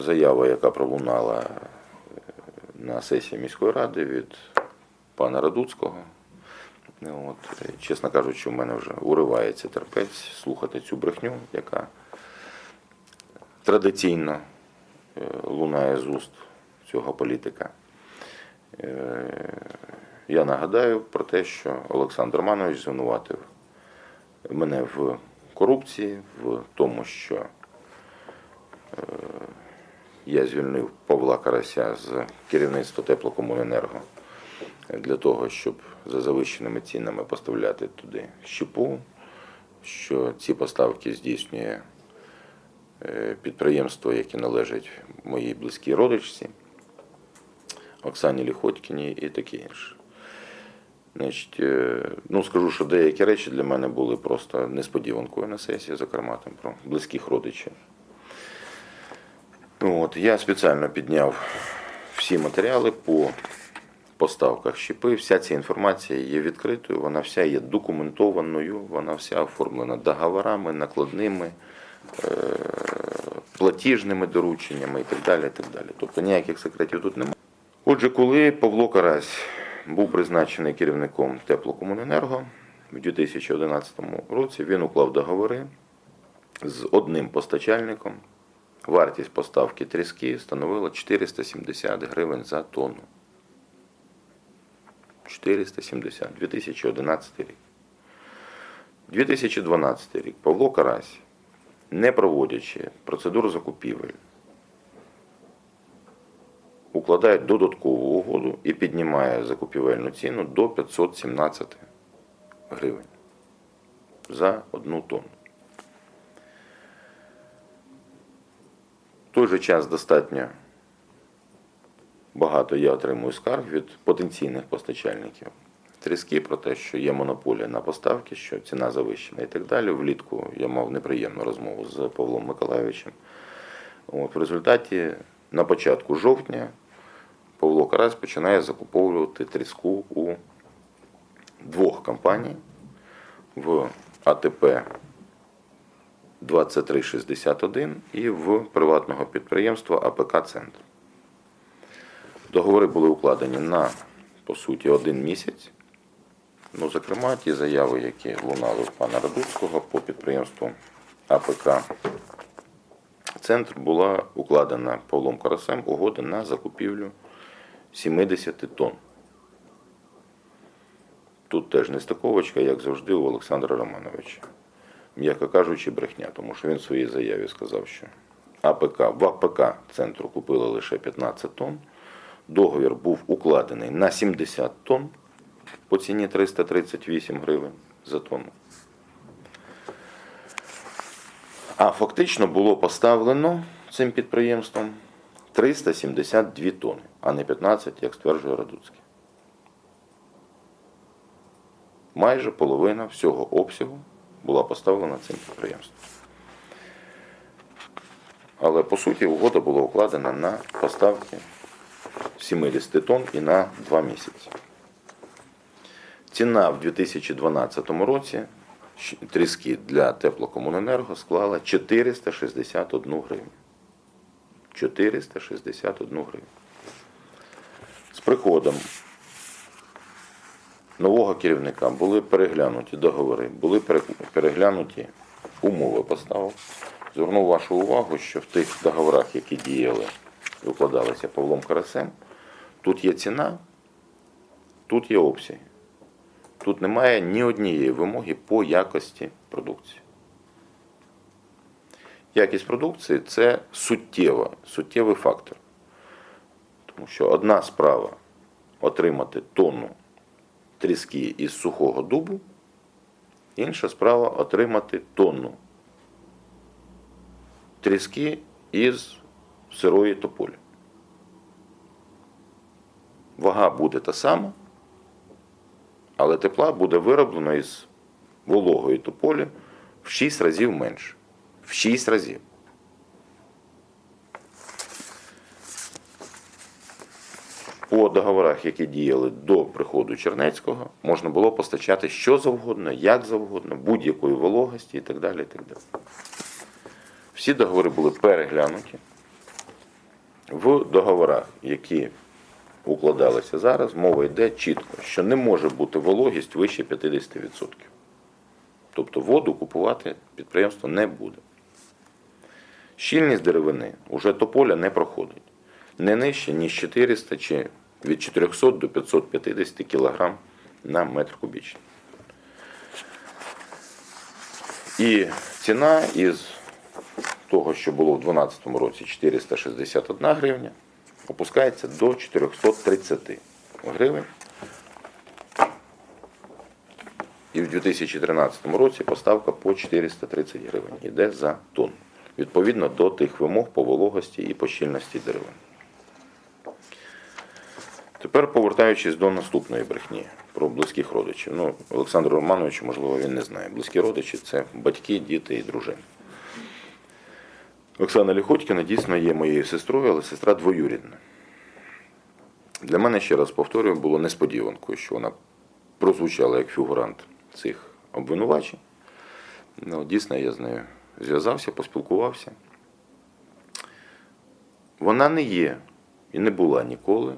Заява, яка пролунала е, на сесії міської ради від пана Радуцького. От, е, чесно кажучи, у мене вже уривається терпець слухати цю брехню, яка традиційно е, лунає з уст цього політика. Я нагадаю про те, що Олександр Романович звинуватив мене в корупції, в тому, що я звільнив Павла Карася з керівництва теплокомуненерго для того, щоб за завищеними цінами поставляти туди щепу, що ці поставки здійснює е, підприємство, яке належить моїй близькій родичці, Оксані Ліхотькіній і таке інше. Значить, е, ну скажу, що деякі речі для мене були просто несподіванкою на сесії, зокрема там про близьких родичів. От, я спеціально підняв всі матеріали по поставках щепи. Вся ця інформація є відкритою, вона вся є документованою, вона вся оформлена договорами, накладними, е, платіжними дорученнями і так далі. І так далі. Тобто ніяких секретів тут немає. Отже, коли Павло Карась був призначений керівником теплокомуненерго в 2011 році, він уклав договори з одним постачальником. Вартість поставки тріски становила 470 гривень за тонну. 470. 2011 рік. 2012 рік Павло Карась, не проводячи процедуру закупівель, укладає додаткову угоду і піднімає закупівельну ціну до 517 гривень за одну тонну. Той же час достатньо багато я отримую скарг від потенційних постачальників тріски про те, що є монополія на поставки, що ціна завищена і так далі. Влітку я мав неприємну розмову з Павлом Миколайовичем. От, в результаті на початку жовтня Павло Карась починає закуповувати тріску у двох компаній в АТП 2361 і в приватного підприємства АПК Центр. Договори були укладені на, по суті, один місяць. Ну, зокрема, ті заяви, які лунали в пана Радуцького по підприємству АПК Центр, була укладена Павлом Карасем угода на закупівлю 70 тонн. Тут теж нестиковочка, як завжди, у Олександра Романовича. М'яко кажучи, брехня, тому що він в своїй заяві сказав, що АПК, в АПК центру купили лише 15 тонн. Договір був укладений на 70 тонн по ціні 338 гривень за тонну. А фактично було поставлено цим підприємством 372 тонни, а не 15, як стверджує Радуцький. Майже половина всього обсягу була поставлена цим підприємством. Але по суті угода була укладена на поставки 70 тонн і на 2 місяці. Ціна в 2012 році тріски для теплокомуненерго склала 461 гривню. 461 гривню. З приходом нового керівника були переглянуті договори, були переглянуті умови поставок. Звернув вашу увагу, що в тих договорах, які діяли і укладалися Павлом Карасем, тут є ціна, тут є обсяги. Тут немає ні однієї вимоги по якості продукції. Якість продукції це суттєва, суттєвий фактор. Тому що одна справа отримати тонну тріски із сухого дубу, інша справа отримати тонну тріски із сирої тополі. Вага буде та сама, але тепла буде вироблено із вологої тополі в 6 разів менше. В 6 разів. По договорах, які діяли до приходу Чернецького, можна було постачати що завгодно, як завгодно, будь-якої вологості і так далі. І так далі. Всі договори були переглянуті. В договорах, які укладалися зараз, мова йде чітко, що не може бути вологість вище 50%. Тобто воду купувати підприємство не буде. Щільність деревини уже тополя не проходить. Не нижче, ніж 400 чи від 400 до 550 кг на метр кубічний. І ціна із того, що було в 2012 році 461 гривня, опускається до 430 гривень. І в 2013 році поставка по 430 гривень йде за тонну. Відповідно до тих вимог по вологості і по щільності деревин. Тепер повертаючись до наступної брехні про близьких родичів. Ну, Олександр Романович, можливо, він не знає. Близькі родичі це батьки, діти і дружини. Оксана Ліхотькіна дійсно є моєю сестрою, але сестра двоюрідна. Для мене, ще раз повторюю, було несподіванкою, що вона прозвучала як фігурант цих обвинувачень. Ну, дійсно, я з нею зв'язався, поспілкувався. Вона не є і не була ніколи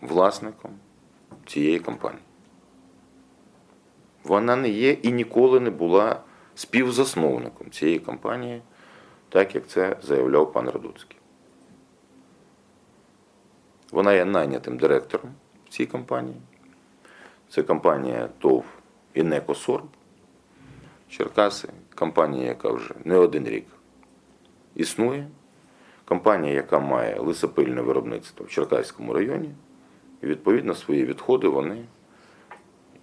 власником цієї компанії. Вона не є і ніколи не була співзасновником цієї компанії, так як це заявляв пан Радуцький. Вона є найнятим директором в цій компанії. Це компанія ТОВ «Інекосорб» Черкаси, компанія, яка вже не один рік існує. Компанія, яка має лисопильне виробництво в Черкаському районі, і відповідно свої відходи вони,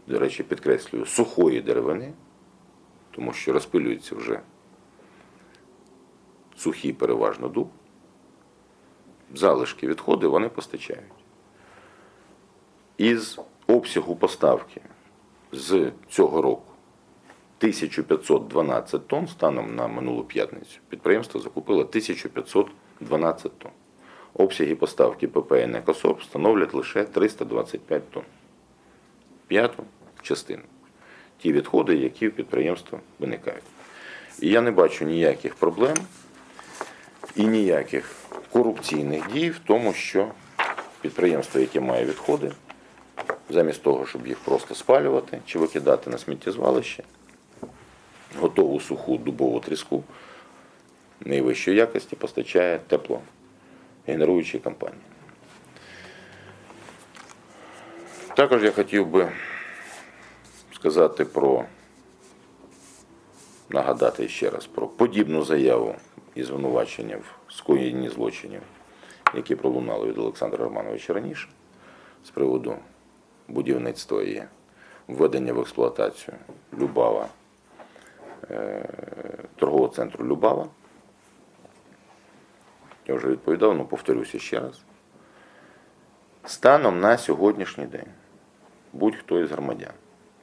до речі, підкреслюю, сухої деревини, тому що розпилюється вже сухий переважно дуб, залишки відходи вони постачають. Із обсягу поставки з цього року 1512 тонн станом на минулу п'ятницю. Підприємство закупило 1512 тонн. Обсяги поставки ПП «Енекосорб» становлять лише 325 тонн. П'яту частину. Ті відходи, які в підприємства виникають. І я не бачу ніяких проблем і ніяких корупційних дій в тому, що підприємство, яке має відходи, замість того, щоб їх просто спалювати чи викидати на сміттєзвалище, готову суху дубову тріску найвищої якості постачає тепло генеруючій компанії. Також я хотів би сказати про, нагадати ще раз про подібну заяву і звинувачення в скоєнні злочинів, які пролунали від Олександра Романовича раніше з приводу будівництва і введення в експлуатацію Любава, е, торгового центру Любава. Я вже відповідав, але повторюся ще раз. Станом на сьогоднішній день будь-хто із громадян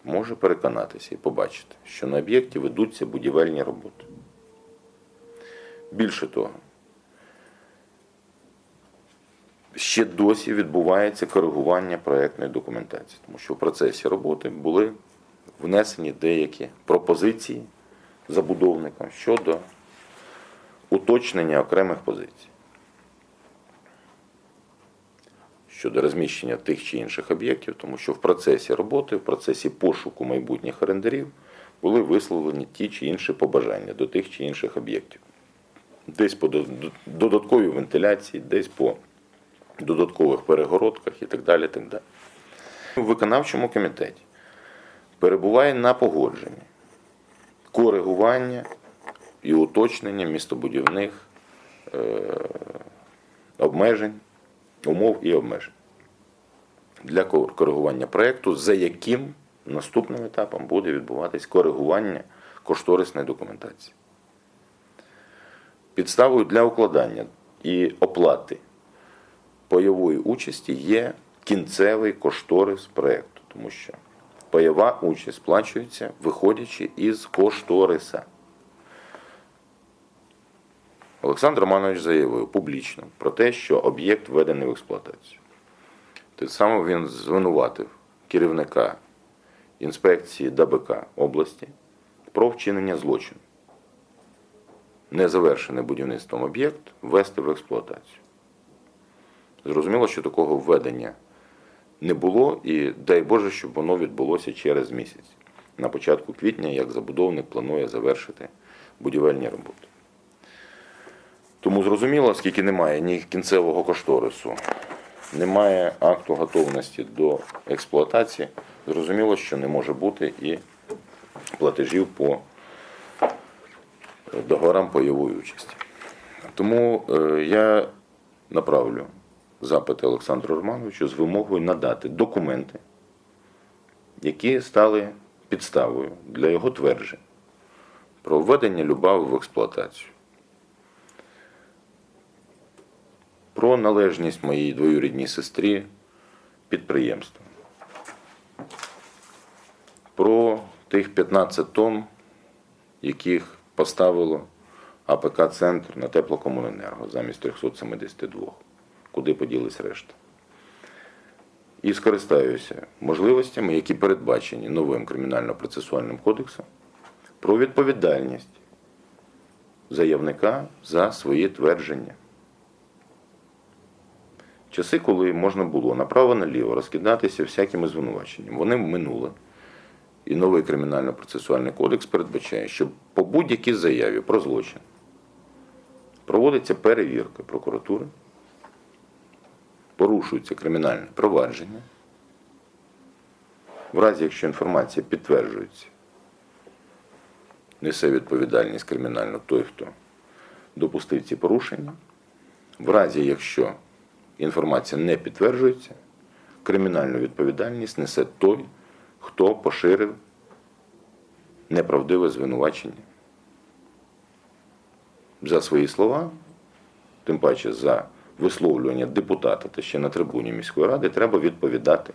може переконатися і побачити, що на об'єкті ведуться будівельні роботи. Більше того, ще досі відбувається коригування проєктної документації, тому що в процесі роботи були внесені деякі пропозиції забудовникам щодо уточнення окремих позицій. Щодо розміщення тих чи інших об'єктів, тому що в процесі роботи, в процесі пошуку майбутніх орендарів були висловлені ті чи інші побажання до тих чи інших об'єктів. Десь по додатковій вентиляції, десь по додаткових перегородках і так далі. Так далі. У виконавчому комітеті перебуває на погодженні коригування і уточнення містобудівних е, обмежень, умов і обмежень для коригування проєкту, за яким наступним етапом буде відбуватись коригування кошторисної документації. Підставою для укладання і оплати пайової участі є кінцевий кошторис проєкту, тому що пайова участь сплачується, виходячи із кошториса. Олександр Романович заявив публічно про те, що об'єкт введений в експлуатацію. Тим самим він звинуватив керівника інспекції ДБК області про вчинення злочину. Незавершений будівництвом об'єкт ввести в експлуатацію. Зрозуміло, що такого введення не було, і дай Боже, щоб воно відбулося через місяць, на початку квітня, як забудовник планує завершити будівельні роботи. Тому зрозуміло, оскільки немає ні кінцевого кошторису, немає акту готовності до експлуатації, зрозуміло, що не може бути і платежів по договорам пайової участі. Тому е, я направлю запити Олександру Романовичу з вимогою надати документи, які стали підставою для його тверджень про введення Любави в експлуатацію. Про належність моїй двоюрідній сестрі підприємства. Про тих 15 тонн, яких поставило АПК Центр на теплокомуненерго замість 372. Куди поділись решта? І скористаюся можливостями, які передбачені новим кримінально-процесуальним кодексом про відповідальність заявника за свої твердження. Часи, коли можна було направо-наліво розкидатися всякими звинуваченнями, вони минули. І новий кримінально-процесуальний кодекс передбачає, що по будь-якій заяві про злочин проводиться перевірка прокуратури, порушується кримінальне провадження. В разі, якщо інформація підтверджується, несе відповідальність кримінальну той, хто допустив ці порушення. В разі, якщо інформація не підтверджується, кримінальну відповідальність несе той, хто поширив неправдиве звинувачення. За свої слова, тим паче за висловлювання депутата та ще на трибуні міської ради, треба відповідати